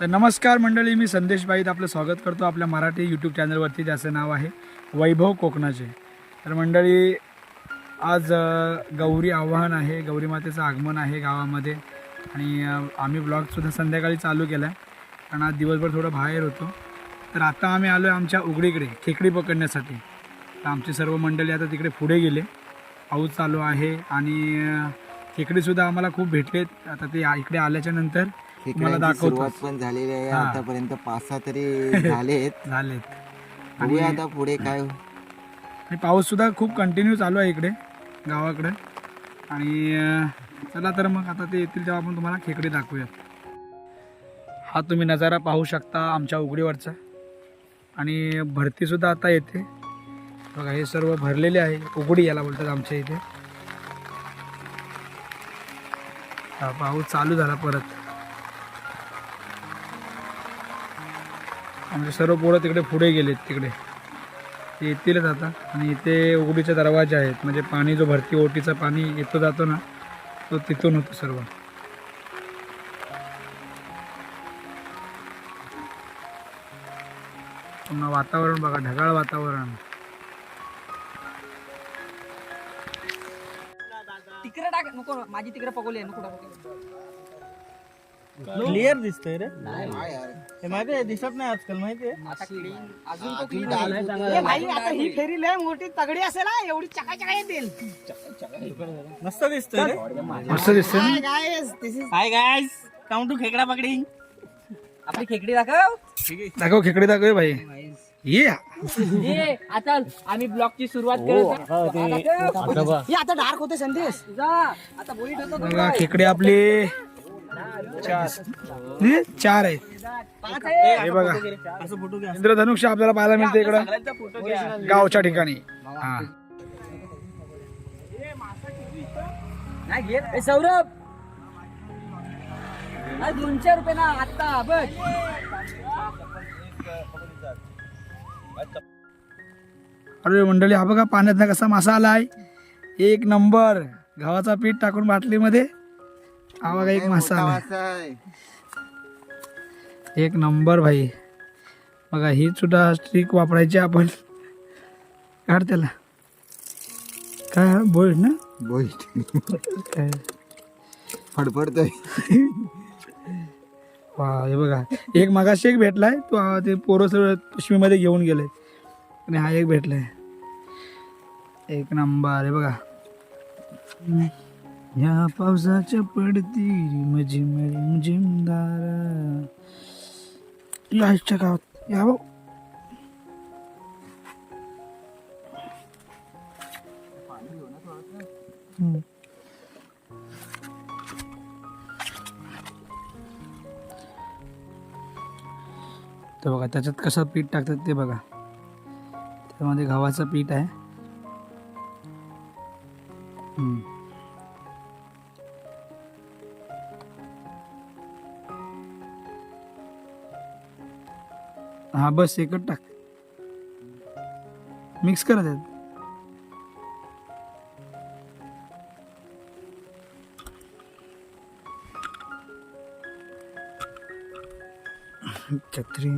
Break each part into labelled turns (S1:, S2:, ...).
S1: तर नमस्कार मंडळी मी संदेश बाईत आपलं स्वागत करतो आपल्या मराठी यूट्यूब चॅनलवरती त्याचं नाव आहे वैभव कोकणाचे. तर मंडळी आज गौरी आव्हान आहे गौरी मातेचं आगमन आहे गावामध्ये. आणि आम्ही ब्लॉगसुद्धा संध्याकाळी चालू केला आहे कारण आज दिवसभर थोडं बाहेर होतो. तर आता आम्ही आलो आहे आमच्या उघडीकडे खेकडी पकडण्यासाठी. तर आमची सर्व मंडळी आता तिकडे पुढे गेले. पाऊस चालू आहे आणि खेकडीसुद्धा आम्हाला खूप भेटलेत. आता ते इकडे आल्याच्यानंतर
S2: खेकड्यांची सुरुवात पण झालेली आहे.
S1: हा.
S2: आतापर्यंत पाच सहा तरी झालेत.
S1: झालेत.
S2: बघूया आता पुढे काय
S1: आणि पाऊससुद्धा खूप कंटिन्यू चालू आहे इकडे गावाकडे. आणि अं, चला तर मग आता ते येतील तेव्हा आपण तुम्हाला खेकडे दाखवूयात. हा तुम्ही नजारा पाहू शकता आमच्या उघडीवरचा. आणि भरतीसुद्धा आता येते. बघा हे सर्व भरलेले आहे. उघडी याला बोलतात आमच्या इथे. हा पाऊस चालू झाला परत. आमचे सर्व पोरं तिकडे पुढे गेलेत तिकडे. ते येतीलच आता. आणि इथे उघडीचे दरवाजे आहेत. म्हणजे पाणी जो भरती ओटीचं पाणी येतो जातो ना तो तिथून होतो सर्व. पुन्हा वातावरण बघा ढगाळ वातावरण.
S3: तिकडे टाक नको माझी तिकडे पकवली नको टाकू.
S4: क्लिअर दिसतोय रे. हे माहिती आहे दिसत नाही आजकाल माहिती आहे
S3: आता clean, अजून तो clean.
S5: ए भाई आता ही फेरी लय मोठी तगडी असेल हा एवढी चका चका येतील
S4: मस्त दिसतोय रे.
S1: मस्त दिसते ना?
S5: काय guys, this is-
S4: hi guys count to खेकडा पकडी
S3: आपली खेकडी दाखव.
S1: दाखव खेकडे दाखव भाई. ये.
S3: ये आता आम्ही ब्लॉगची सुरुवात करत
S5: हे आता डार्क होते संदेश.
S3: जा. आता बोली ठेवतो तो.
S1: बघा खेकडे आपले चार
S3: आहे.
S1: हे बघा. इंद्रधनुष आपल्याला पाहायला मिळते इकडं. गावच्या ठिकाणी. हा.
S3: सौरभ. अरे दोनशे रुपये ना आता बघ.
S1: अरे मंडळी हा बघा पाण्यात कसा मासा आलाय. एक नंबर. गव्हाचा पीठ टाकून बाटलीमध्ये बघा एक मासा आलाय.
S2: मासा आहे.
S1: एक नंबर भाई. बघा ही सुद्धा स्ट्रिक वापरायची आपण. काढ त्याला. काय हा? बोल ना.
S2: बोईट
S1: काय?
S2: फडफडतोय.
S1: वा हे बघा. एक मगाशी एक भेटलाय तो ते पोरं सगळं पिशवीमध्ये घेऊन गेले. आणि हा एक भेटलाय. एक नंबर हे बघा. या पावसाच्या पडती रिमझिम रिमझिमदार या आजच्या गावात या भाऊ. तर बघा त्याच्यात कसं पीठ टाकतात ते बघा. त्यामध्ये गव्हाचं पीठ आहे. हा बस एकच टाक. मिक्स करा त्यात. छत्री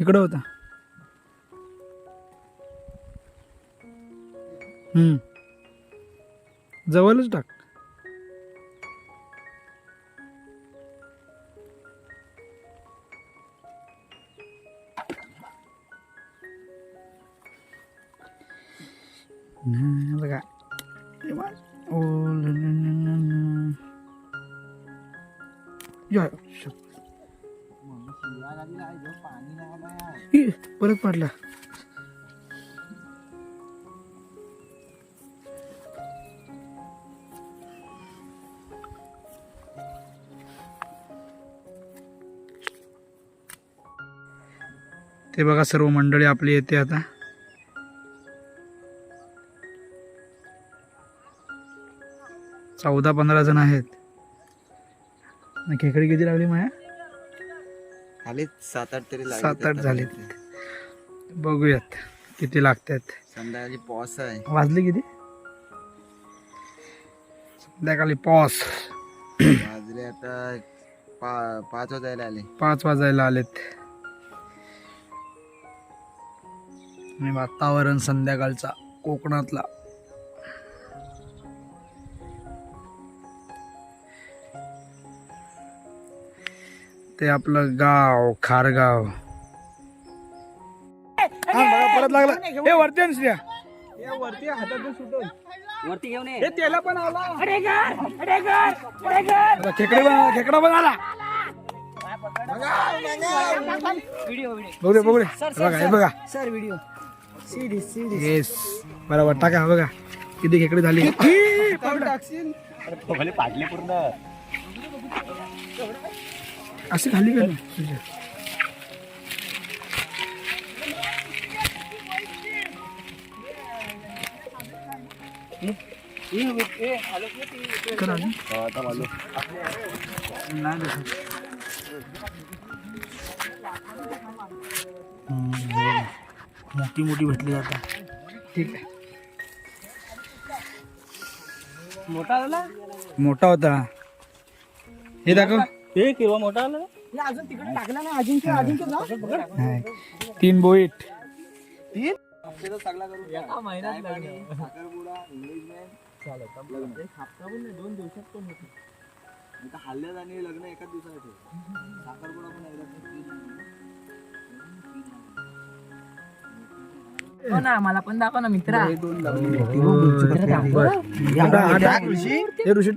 S1: इकडं होता. हम्म. जवळच टाक. या, परत पडला. ते बघा सर्व मंडळी आपली येते आता. चौदा पंधरा जण आहेत. आणि खेकडी किती लागली माया?
S2: खाली सात आठ तरी
S1: सात आठ झालीत. बघूयात किती लागतात
S2: संध्याकाळची पॉस आहे.
S1: वाजले किती? संध्याकाळी पॉस
S2: वाजले आता पा पाच वाजायला आले.
S1: पाच वाजायला आलेत. आणि वातावरण संध्याकाळचा कोकणातला. ते आपलं गाव खारगाव. हा, बघा, परत लागला. हे वरती आण श्रेया.
S4: या वरती हातातून सुटून.
S3: वरती घेऊन ये.
S4: हे त्याला पण आला.
S1: आता खेकडे पण खेकडा पण आला.
S3: Video video.
S1: बघू दे बघू दे. बघा हे बघा.
S5: Sir video. Series series
S1: yes बरोबर टाका बघा. किती खेकडे झाली.
S4: टाकशील?
S1: असे खाली का करा ना. मोठी मोठी भेटली आता ठीक आहे.
S4: मोठा
S1: होता. हे दाखव.
S4: हे किंवा मोठा आला?
S5: अजून तिकडे टाकला नाही अजिंक्य अजिंक्य.
S1: तीन बोईट
S2: हल्ल्यात आणि लग्न एकाच दिवसात साखरपुडा पण
S3: हो ना मला पण दाखव ना मित्रा.
S1: हे ऋषी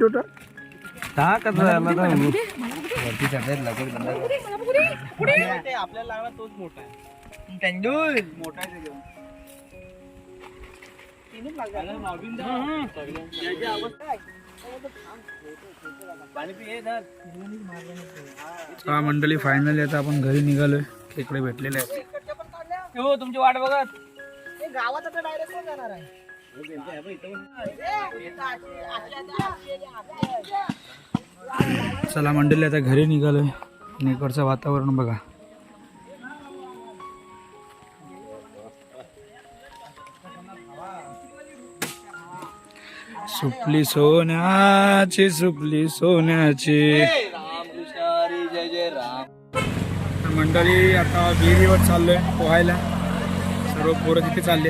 S1: टोटा
S4: ते आपल्याला लागला तोच मोठा आहे मोठा आहे ते घेऊन. त्याला नवीन द्या. याची अवस्था आहे. पाणी पी हे धर.
S1: हा मंडळी फायनली आता आपण घरी निघालोय खेकडे भेटलेले आहेत
S3: हो तुमची वाट बघत
S5: हे गावात आता डायरेक्ट जाणार आहे
S1: चला मंडळी आता घरी निघालोय. आणि वातावरण बघा. सुपली सोन्याची सुपली सोन्याची. मंडळी आता विहिरीवर चाललोय पोहायला. सर्व पोरं तिथे चालले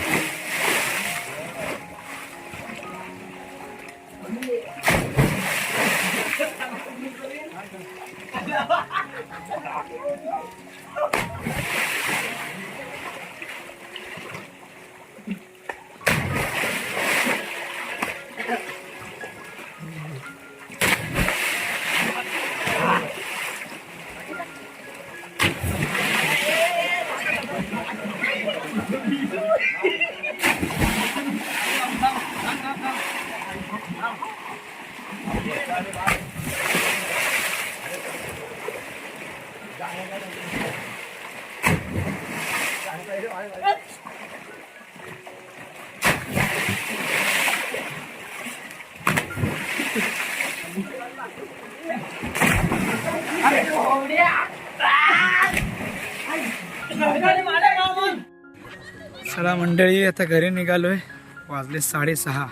S1: चला मंडळी आता घरी निघालोय. वाजले साडेसहा.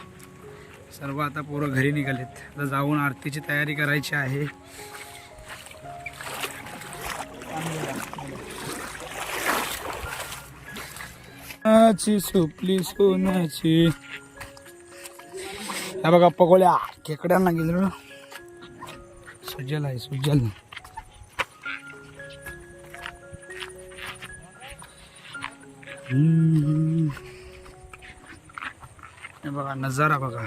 S1: सर्व आता पोरं घरी निघालेत. आता जाऊन आरतीची तयारी करायची आहे. सोनाची सोपली सोनाची हा बघा पकोड्या खेकड्यांना गेलो सुजल आहे सुजल. हे बघा नजारा बघा.